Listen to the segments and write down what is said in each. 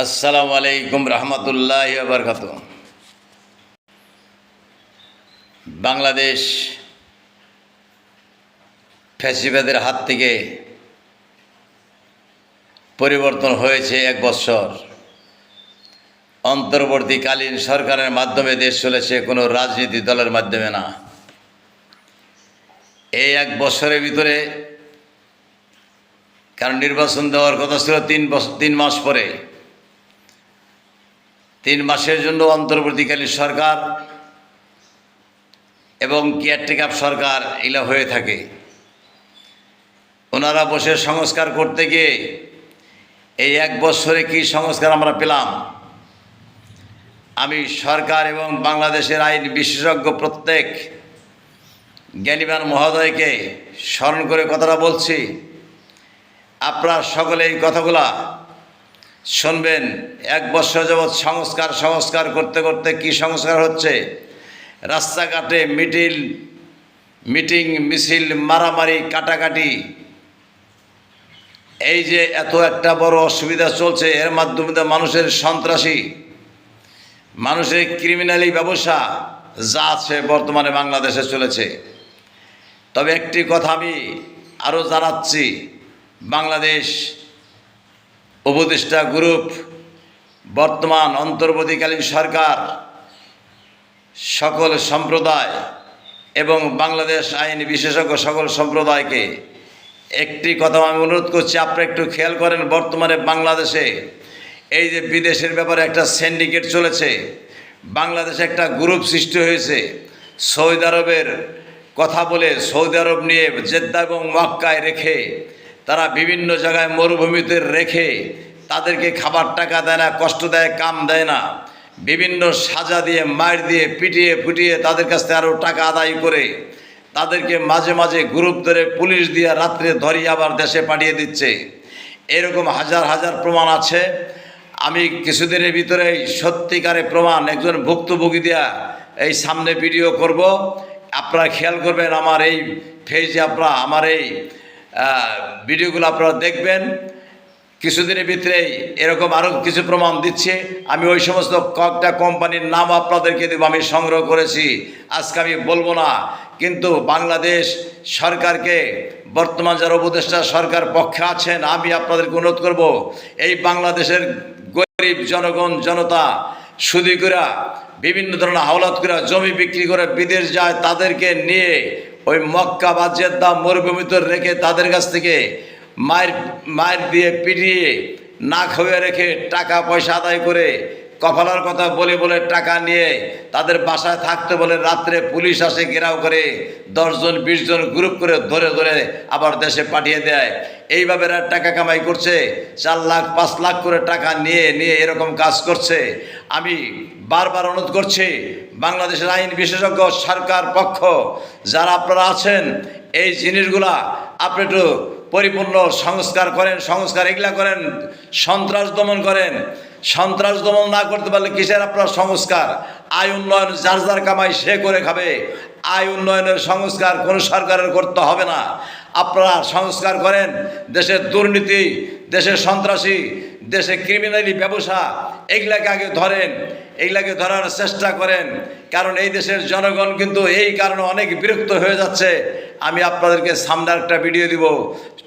আসসালামু আলাইকুম রহমতুল্লাহ বরকাত বাংলাদেশ ফ্যাসিবাদের হাত থেকে পরিবর্তন হয়েছে এক বৎসর অন্তর্বর্তীকালীন সরকারের মাধ্যমে দেশ চলেছে কোনো রাজনীতি দলের মাধ্যমে না। এই এক বছরের ভিতরে কারণ নির্বাচন দেওয়ার কথা ছিল তিন বছর তিন মাস পরে। মাসের জন্য অন্তর্বর্তীকালীন সরকার এবং কেয়ারটেকার সরকার এগুলো হয়ে থাকে। ওনারা বসে সংস্কার করতে গিয়ে এই এক বছরে কি সংস্কার আমরা পেলাম? আমি সরকার এবং বাংলাদেশের আইন বিশেষজ্ঞ প্রত্যেক জ্ঞানীবান মহোদয়কে স্মরণ করে কথাটা বলছি। আপনার সকলে এই কথাগুলা শুনবেন, এক বছর যাবৎ সংস্কার সংস্কার করতে করতে কি সংস্কার হচ্ছে? রাস্তাঘাটে মিটিল, মিটিং, মিছিল, মারামারি, কাটাকাটি। এই যে এত একটা বড় অসুবিধা চলছে, এর মাধ্যমে মানুষের সন্ত্রাসী, মানুষের ক্রিমিনালি ব্যবসা যা আছে বর্তমানে বাংলাদেশে চলেছে। তবে একটি কথা আমি আরও জানাচ্ছি, বাংলাদেশ উপদেষ্টা গ্রুপ, বর্তমান অন্তর্বর্তীকালীন সরকার, সকল সম্প্রদায় এবং বাংলাদেশ আইন বিশেষজ্ঞ সকল সম্প্রদায়কে একটি কথা আমি অনুরোধ করছি, আপনারা একটু খেয়াল করেন বর্তমানে বাংলাদেশে এই যে বিদেশের ব্যাপারে একটা সিন্ডিকেট চলেছে, বাংলাদেশে একটা গ্রুপ সৃষ্টি হয়েছে, সৌদি আরবের কথা বলে সৌদি আরব নিয়ে জেদ্দা এবং মক্কায় রেখে তারা বিভিন্ন জায়গায় মরুভূমিতে রেখে তাদেরকে খাবার টাকা দেয় না, কষ্ট দেয়, কাম দেয় না। বিভিন্ন সাজা দিয়ে, মার দিয়ে, পিটিয়ে ফুটিয়ে তাদের কাছ থেকে আরও টাকা আদায় করে তাদেরকে মাঝে মাঝে গ্রুপ ধরে পুলিশ দিয়ে রাত্রে ধরিয়ে আবার দেশে পাঠিয়ে দিচ্ছে। এরকম হাজার হাজার প্রমাণ আছে। আমি কিছুদিনের ভিতরেই সত্যিকারে প্রমাণ একজন ভুক্তভোগী দেয়া এই সামনে ভিডিও করব। আপনারা খেয়াল করবেন আমার এই ফেজে আপনারা, আমার এই ভিডিওগুলো আপনারা দেখবেন। কিছুদিনের ভিতরেই এরকম আরও কিছু প্রমাণ দিচ্ছে। আমি ওই সমস্ত কয়েকটা কোম্পানির নাম আপনাদেরকে দেবো, আমি সংগ্রহ করেছি। আজকে আমি বলব না, কিন্তু বাংলাদেশ সরকারকে, বর্তমান যারা উপদেষ্টা সরকার পক্ষে আছেন, আমি আপনাদেরকে অনুরোধ করব, এই বাংলাদেশের গরিব জনগণ, জনতা, সুদি করা বিভিন্ন ধরনের হাওলাত করে জমি বিক্রি করে বিদেশ যায়, তাদেরকে নিয়ে ওই মক্কা বা জেদ্দা মরুভূমিতে রেখে তাদের কাছ থেকে মায়ের মায়ের দিয়ে পিটিয়ে না খাওয়া রেখে টাকা পয়সা আদায় করে কফলার কথা বলে বলে টাকা নিয়ে তাদের বাসায় থাকতে বলে রাত্রে পুলিশ আসে ঘেরাও করে, দশজন বিশ জন গ্রুপ করে ধরে ধরে আবার দেশে পাঠিয়ে দেয়। এইভাবে এরা টাকা কামাই করছে, চার লাখ, পাঁচ লাখ করে টাকা নিয়ে নিয়ে এরকম কাজ করছে। আমি বারবার অনুরোধ করছি, বাংলাদেশের আইন বিশেষজ্ঞ সরকার পক্ষ, যারা আপনারা আছেন, এই জিনিসগুলা আপনি একটু পরিপূর্ণ সংস্কার করেন, সংস্কার এগুলা করেন, সন্ত্রাস দমন করেন। সন্ত্রাস দমন না করতে পারলে কিসের আপনার সংস্কার? আয় উন্নয়ন যার যার কামাই সে করে খাবে। আয় উন্নয়নের সংস্কার কোনো সরকারের করতে হবে না। আপনারা সংস্কার করেন, দেশের দুর্নীতি, দেশের সন্ত্রাসী দেশে ক্রিমিনালি ব্যবসা এগুলাকে আগে ধরেন এগুলাকে ধরার চেষ্টা করেন। কারণ এই দেশের জনগণ কিন্তু এই কারণে অনেক বিরক্ত হয়ে যাচ্ছে। আমি আপনাদেরকে সামনে একটা ভিডিও দিব।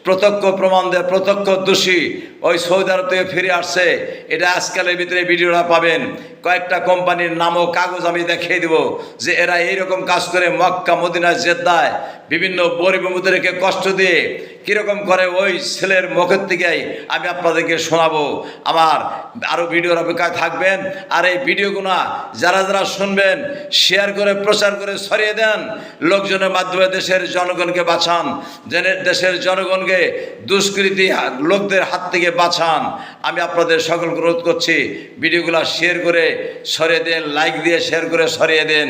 প্রত্যক্ষ প্রমাণ দেয় প্রত্যক্ষ দোষী ওই সৌদি আরব থেকে ফিরে আসছে। এটা আজকালের ভিতরে ভিডিওটা পাবেন। কয়েকটা কোম্পানির নামও কাগজ আমি দেখিয়ে দিব যে এরা এইরকম কাজ করে মক্কা, মদিনা জেদ্দায় বিভিন্ন বরিভূমিতে রেখে কষ্ট দিয়ে কীরকম করে ওই ছেলের মুখের থেকেই আমি আপনাদেরকে শোনাবো। আমার আরও ভিডিওর অপেক্ষায় থাকবেন। আর এই ভিডিওগুলো যারা যারা শুনবেন শেয়ার করে, প্রচার করে ছড়িয়ে দেন, লোকজনের মাধ্যমে দেশের জনগণকে বাঁচান দেশের জনগণকে দুষ্কৃতি লোকদের হাত থেকে বাঁচান। আমি আপনাদের সকল অনুরোধ করছি, ভিডিওগুলো শেয়ার করে সরিয়ে দেন লাইক দিয়ে শেয়ার করে সরিয়ে দেন।